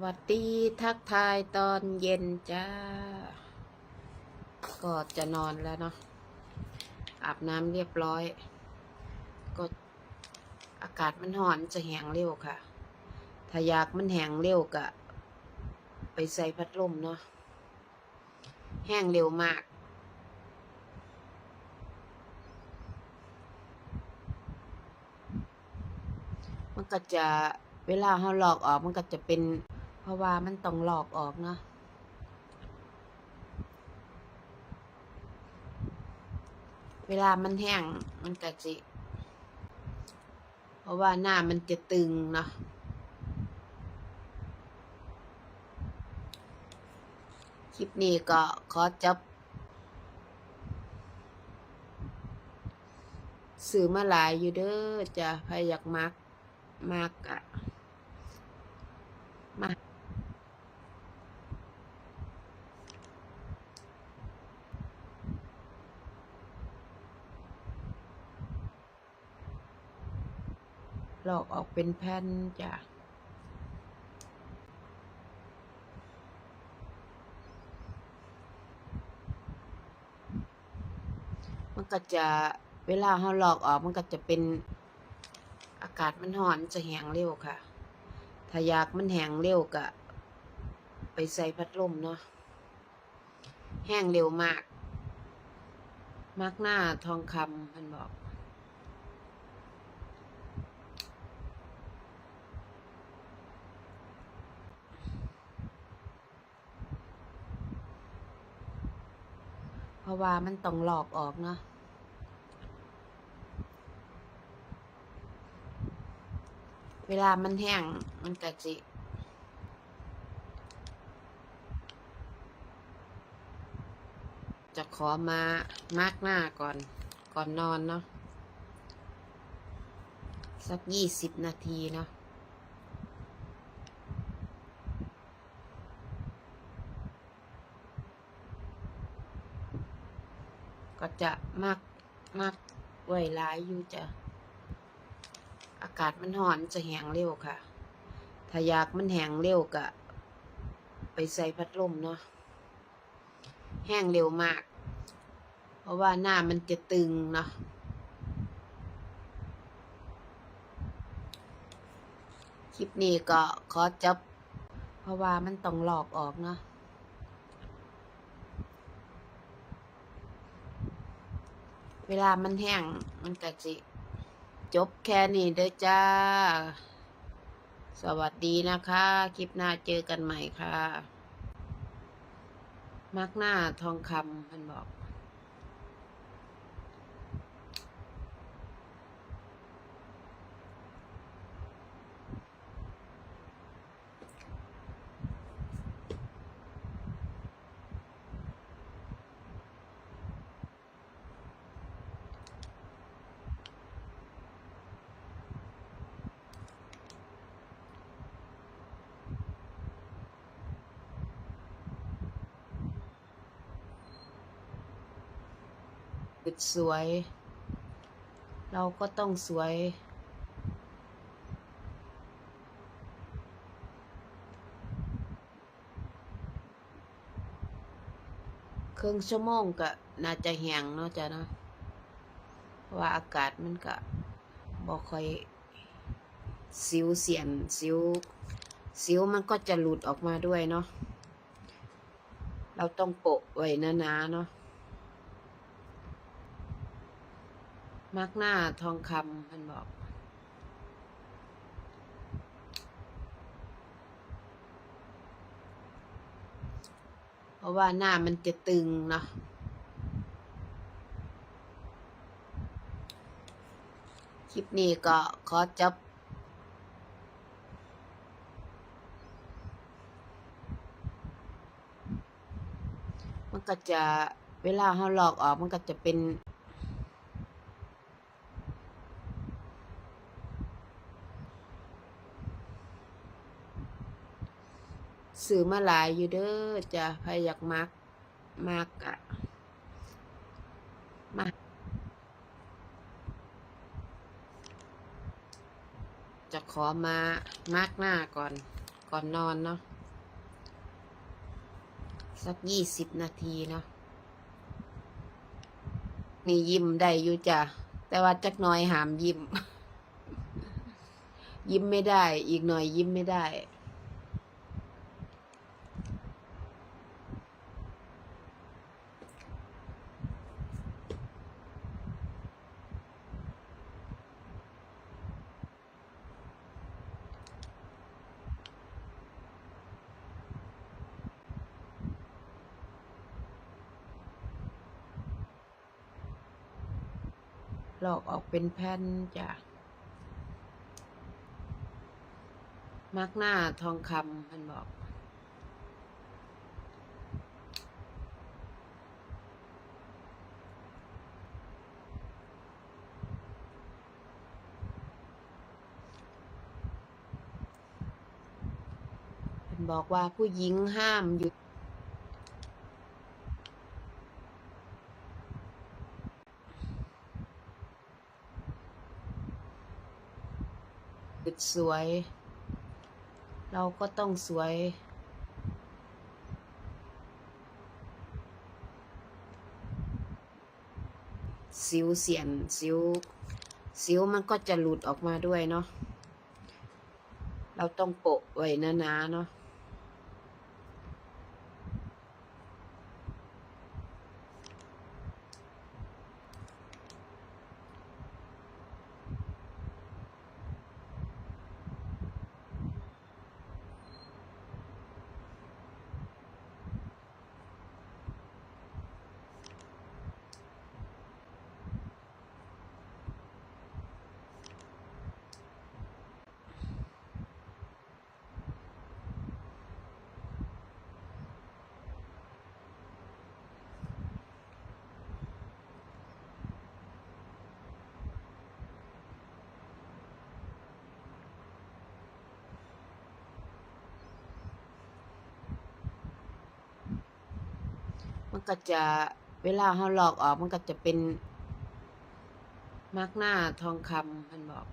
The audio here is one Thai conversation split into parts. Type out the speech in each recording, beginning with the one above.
สวัสดีทักทายตอนเย็นจ้า ก็จะนอนแล้วเนาะอาบน้ำเรียบร้อย ก็อากาศมันร้อนจะแห้งเร็วค่ะ ถ้าอยากมันแห้งเร็วก็ไปใส่พัดลมเนาะแห้งเร็วมาก มันก็จะเวลาเราหลอกออกมันก็จะเป็น ราะว่ามันต้องหลอกออกเนาะเวลามันแห้งมันก็จะเพราะว่าหน้ามันจะตึงเนาะคลิปนี้ก็ขอจบสื่อมาหลายอยู่เด้อจะใครอยากมักมากอะมา หลอกออก เป็นแผ่นจ้ะมันก็จะเวลาเราหลอกออกมันก็จะเป็นอากาศมันร้อนจะแห้งเร็วค่ะ ถ้าอยากมันแห้งเร็วก็ไปใส่พัดลมเนาะแห้งเร็วมาก มากหน้าทองคำมันบอก ราะว่ามันต้องหลอกออกเนาะเวลามันแห้งมันก็จิจะขอมามากหน้าก่อน ก่อนนอนเนาะสักยี่สิบนาทีเนาะ ก็จะมากมากไว้ายอยู่จะอากาศมันร้อนจะแห้งเร็วค่ะ ถ้าอยากมันแห้งเร็วก็ไปใส่พัดลมเนาะ แห้งเร็วมาก เพราะว่าหน้ามันจะตึงเนาะคลิปนี้ก็ขอจบเพราะว่ามันต้องหลอกออกเนาะ เวลามันแห้งมันก็จิจบแค่นี้เด้อจ้า สวัสดีนะคะ คลิปหน้าเจอกันใหม่ค่ะ มักหน้าทองคำมันบอก สวย เราก็ต้องสวย เครึ่องชั่วโมงก็น่าจะแห้งเนาะจ้ะเนาะว่าอากาศมันก็บ่ค่อยสิวเสียนสิวสิวมันก็จะหลุดออกมาด้วยเนาะ เราต้องโปะไว้หนาๆเนาะ มักหน้าทองคำมันบอก เพราะว่าหน้ามันจะตึงเนาะคลิปนี้ก็ขอจบมันก็จะเวลาเราหลอกออกมันก็จะเป็น สื่อมาหลายอยู่เด้อจะใครอยากมักมากอะมาจะขอมามาร์กหน้าก่อนก่อนนอนเนาะสักยี่สิบนาทีเนาะนี่ยิ้มได้อยู่จ้ะแต่ว่าจักหน้อยหามยิ้ม ยิ้มไม่ได้ อีกหน่อยยิ้มไม่ได้ ลอกออกเป็นแผ่นจ้ะมักหน้าทองคำมันบอกมันบอกว่าผู้หญิงห้ามหยุด หยุดสวย เราก็ต้องสวย สิวเสียน สิว สิวมันก็จะหลุดออกมาด้วยเนาะ เราต้องโปะไว้นาๆเนาะ มันก็จะเวลาเราหลอกออกมันก็จะเป็น มาร์กหน้าทองคำมันบอก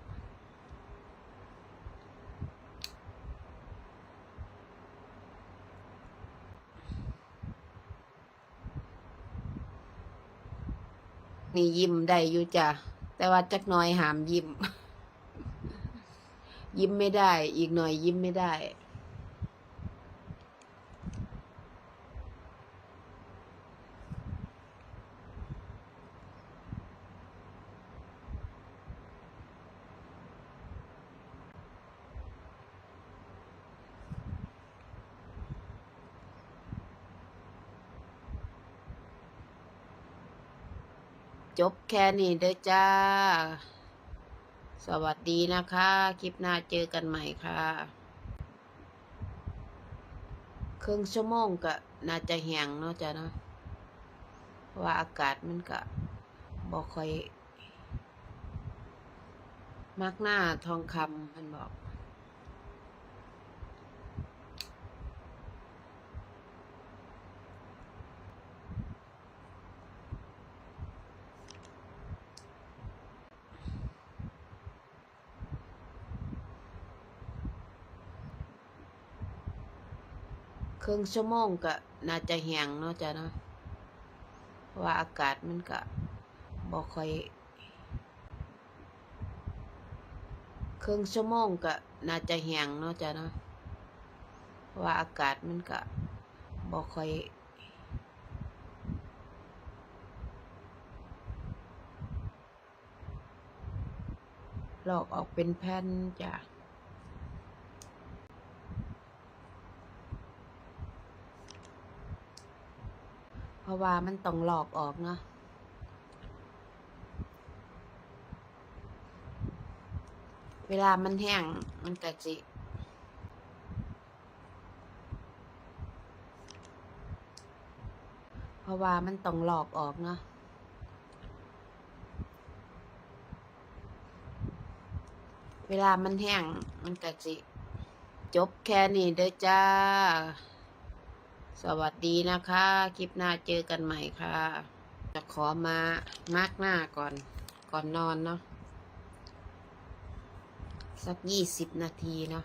นี่ยิ้มได้อยู่จ้ะ แต่ว่าจักหน้อยหามยิ้ม ยิ้มไม่ได้ อีกหน่อยยิ้มไม่ได้ จบแค่นี้เด้อจ้า สวัสดีนะคะ คลิปหน้าเจอกันใหม่ค่ะครึ่งชั่วโมงก็น่าจะแห้งเนาะจ้ะเนาะว่าอากาศมันก็บ่ค่อย มักหน้าทองคำมันบอก ครึ่งชั่วโมงก็น่าจะแห้งเนาะจ้ะเนาะเพราะว่าอากาศมันก็บ่ค่อยครึ่งชั่วโมงก็น่าจะแห้งเนาะจ้ะเนาะเพราะว่าอากาศมันก็บ่ค่อยลอกออกเป็นแผ่นจ้ะ เพราะว่ามันต้องหลอกออกเนาะเวลามันแห้งมันก็จิเพราะว่ามันต้องหลอกออกเนาะเวลามันแห้งมันก็จิจบแค่นี้เด้อจ้า สวัสดีนะคะ คลิปหน้าเจอกันใหม่ค่ะ จะขอมามาร์กหน้าก่อน ก่อนนอนเนาะสักยี่สิบนาทีเนาะ